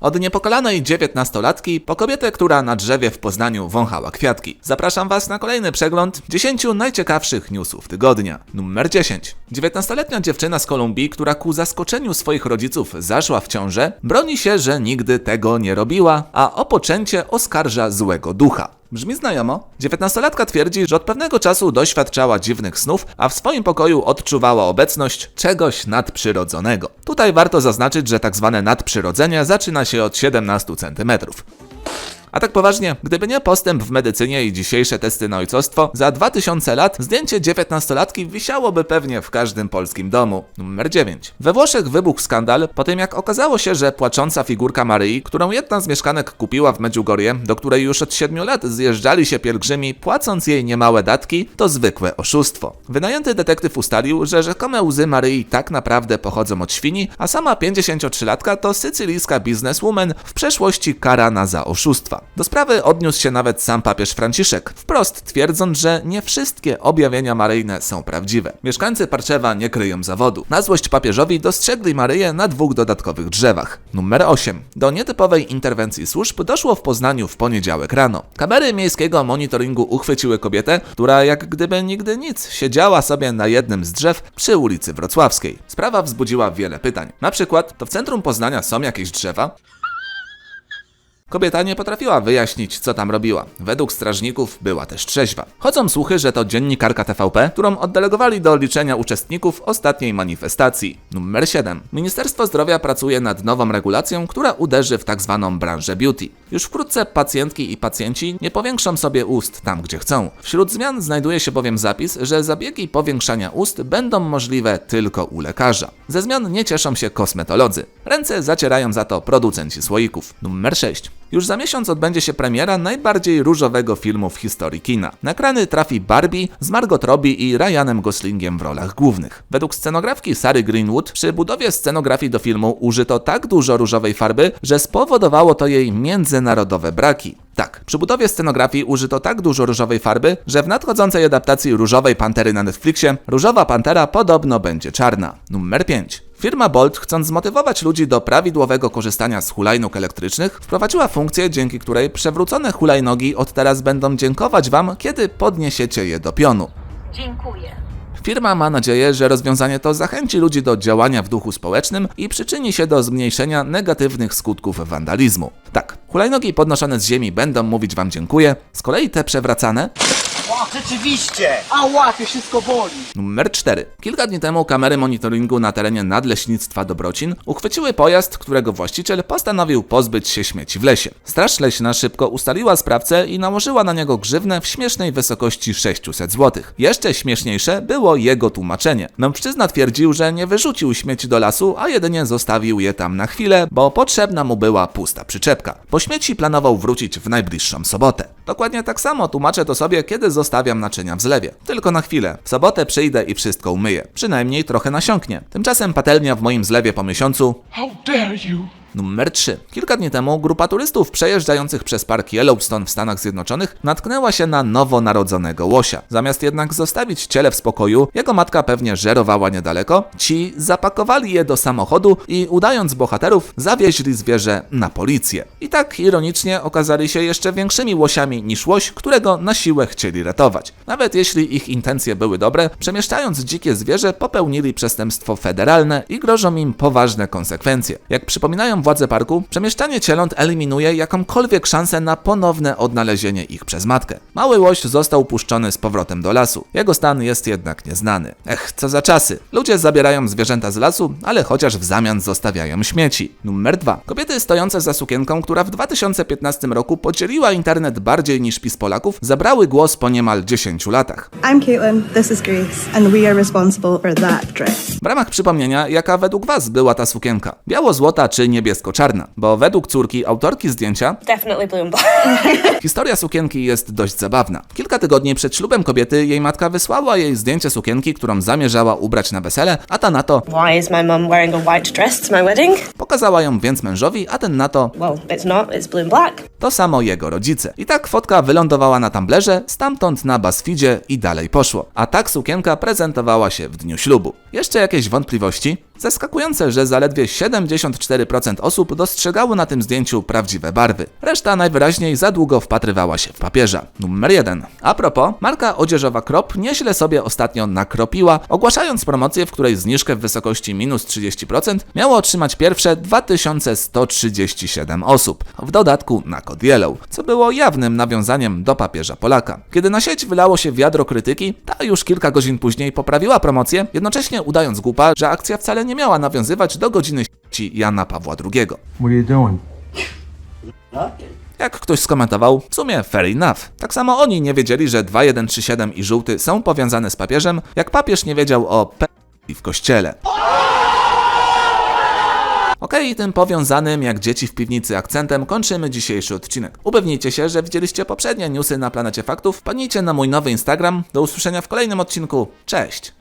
Od niepokalanej dziewiętnastolatki po kobietę, która na drzewie w Poznaniu wąchała kwiatki. Zapraszam Was na kolejny przegląd 10 najciekawszych newsów tygodnia. Numer 10. 19-letnia dziewczyna z Kolumbii, która ku zaskoczeniu swoich rodziców zaszła w ciążę, broni się, że nigdy tego nie robiła, a o poczęcie oskarża złego ducha. Brzmi znajomo? 19-latka twierdzi, że od pewnego czasu doświadczała dziwnych snów, a w swoim pokoju odczuwała obecność czegoś nadprzyrodzonego. Tutaj warto zaznaczyć, że tak zwane nadprzyrodzenie zaczyna się od 17 cm. A tak poważnie, gdyby nie postęp w medycynie i dzisiejsze testy na ojcostwo, za 2000 lat zdjęcie 19-latki wisiałoby pewnie w każdym polskim domu. Numer 9. We Włoszech wybuchł skandal po tym, jak okazało się, że płacząca figurka Maryi, którą jedna z mieszkanek kupiła w Medjugorje, do której już od 7 lat zjeżdżali się pielgrzymi, płacąc jej niemałe datki, to zwykłe oszustwo. Wynajęty detektyw ustalił, że rzekome łzy Maryi tak naprawdę pochodzą od świni, a sama 53-latka to sycylijska bizneswoman w przeszłości karana za oszustwa. Do sprawy odniósł się nawet sam papież Franciszek, wprost twierdząc, że nie wszystkie objawienia maryjne są prawdziwe. Mieszkańcy Parczewa nie kryją zawodu. Na złość papieżowi dostrzegli Maryję na dwóch dodatkowych drzewach. Numer 8. Do nietypowej interwencji służb doszło w Poznaniu w poniedziałek rano. Kamery miejskiego monitoringu uchwyciły kobietę, która jak gdyby nigdy nic siedziała sobie na jednym z drzew przy ulicy Wrocławskiej. Sprawa wzbudziła wiele pytań. Na przykład, to w centrum Poznania są jakieś drzewa? Kobieta nie potrafiła wyjaśnić, co tam robiła. Według strażników była też trzeźwa. Chodzą słuchy, że to dziennikarka TVP, którą oddelegowali do liczenia uczestników ostatniej manifestacji. Numer 7. Ministerstwo Zdrowia pracuje nad nową regulacją, która uderzy w tak zwaną branżę beauty. Już wkrótce pacjentki i pacjenci nie powiększą sobie ust tam, gdzie chcą. Wśród zmian znajduje się bowiem zapis, że zabiegi powiększania ust będą możliwe tylko u lekarza. Ze zmian nie cieszą się kosmetolodzy. Ręce zacierają za to producenci słoików. Numer 6. Już za miesiąc odbędzie się premiera najbardziej różowego filmu w historii kina. Na ekrany trafi Barbie z Margot Robbie i Ryanem Goslingiem w rolach głównych. Według scenografki Sary Greenwood przy budowie scenografii do filmu użyto tak dużo różowej farby, że spowodowało to jej międzynarodowe braki. Tak, przy budowie scenografii użyto tak dużo różowej farby, że w nadchodzącej adaptacji Różowej Pantery na Netflixie Różowa Pantera podobno będzie czarna. Numer 5. Firma Bolt, chcąc zmotywować ludzi do prawidłowego korzystania z hulajnóg elektrycznych, wprowadziła funkcję, dzięki której przewrócone hulajnogi od teraz będą dziękować Wam, kiedy podniesiecie je do pionu. Dziękuję. Firma ma nadzieję, że rozwiązanie to zachęci ludzi do działania w duchu społecznym i przyczyni się do zmniejszenia negatywnych skutków wandalizmu. Tak, hulajnogi podnoszone z ziemi będą mówić Wam dziękuję, z kolei te przewracane O, rzeczywiście! Ała, to wszystko boli. Numer 4. Kilka dni temu kamery monitoringu na terenie Nadleśnictwa Dobrocin uchwyciły pojazd, którego właściciel postanowił pozbyć się śmieci w lesie. Straż Leśna szybko ustaliła sprawcę i nałożyła na niego grzywnę w śmiesznej wysokości 600 zł. Jeszcze śmieszniejsze było jego tłumaczenie. Mężczyzna twierdził, że nie wyrzucił śmieci do lasu, a jedynie zostawił je tam na chwilę, bo potrzebna mu była pusta przyczepka. Po śmieci planował wrócić w najbliższą sobotę. Dokładnie tak samo tłumaczę to sobie, kiedy zostawiam naczynia w zlewie. Tylko na chwilę. W sobotę przyjdę i wszystko umyję. Przynajmniej trochę nasiąknie. Tymczasem patelnia w moim zlewie po miesiącu How dare you? Numer 3. Kilka dni temu grupa turystów przejeżdżających przez park Yellowstone w Stanach Zjednoczonych natknęła się na nowonarodzonego łosia. Zamiast jednak zostawić ciele w spokoju, jego matka pewnie żerowała niedaleko, ci zapakowali je do samochodu i udając bohaterów, zawieźli zwierzę na policję. I tak ironicznie okazali się jeszcze większymi łosiami niż łoś, którego na siłę chcieli ratować. Nawet jeśli ich intencje były dobre, przemieszczając dzikie zwierzę popełnili przestępstwo federalne i grożą im poważne konsekwencje. Jak przypominają władze parku, przemieszczanie cieląt eliminuje jakąkolwiek szansę na ponowne odnalezienie ich przez matkę. Mały łoś został puszczony z powrotem do lasu. Jego stan jest jednak nieznany. Ech, co za czasy. Ludzie zabierają zwierzęta z lasu, ale chociaż w zamian zostawiają śmieci. Numer 2. Kobiety stojące za sukienką, która w 2015 roku podzieliła internet bardziej niż PiS Polaków, zabrały głos po niemal 10 latach. I'm Caitlin, this is Grace, and we are responsible for that dress. W ramach przypomnienia, jaka według Was była ta sukienka? Biało-złota czy niebiesko-czarna? Bo według córki autorki zdjęcia, historia sukienki jest dość zabawna. Kilka tygodni przed ślubem kobiety jej matka wysłała jej zdjęcie sukienki, którą zamierzała ubrać na wesele, a ta na to Why is my mum wearing a white dress to my wedding? pokazała ją więc mężowi, a ten na to Well, it's not, it's blue and black. to samo jego rodzice. I tak fotka wylądowała na Tumblerze, stamtąd na BuzzFeedzie i dalej poszło. A tak sukienka prezentowała się w dniu ślubu. Jeszcze jakieś wątpliwości? Zaskakujące, że zaledwie 74% osób dostrzegało na tym zdjęciu prawdziwe barwy. Reszta najwyraźniej za długo wpatrywała się w papieża. Numer 1. A propos, marka odzieżowa Krop nieźle sobie ostatnio nakropiła, ogłaszając promocję, w której zniżkę w wysokości minus 30% miało otrzymać pierwsze 2137 osób, w dodatku na kod Yellow, co było jawnym nawiązaniem do papieża Polaka. Kiedy na sieć wylało się wiadro krytyki, ta już kilka godzin później poprawiła promocję, jednocześnie udając głupa, że akcja wcale nie miała nawiązywać do godziny śmierci Jana Pawła II. What are you doing? Jak ktoś skomentował, w sumie fair enough. Tak samo oni nie wiedzieli, że 2137 i żółty są powiązane z papieżem, jak papież nie wiedział o p w kościele. Okej, tym powiązanym jak dzieci w piwnicy akcentem kończymy dzisiejszy odcinek. Upewnijcie się, że widzieliście poprzednie newsy na Planecie Faktów, wpadnijcie na mój nowy Instagram. Do usłyszenia w kolejnym odcinku. Cześć!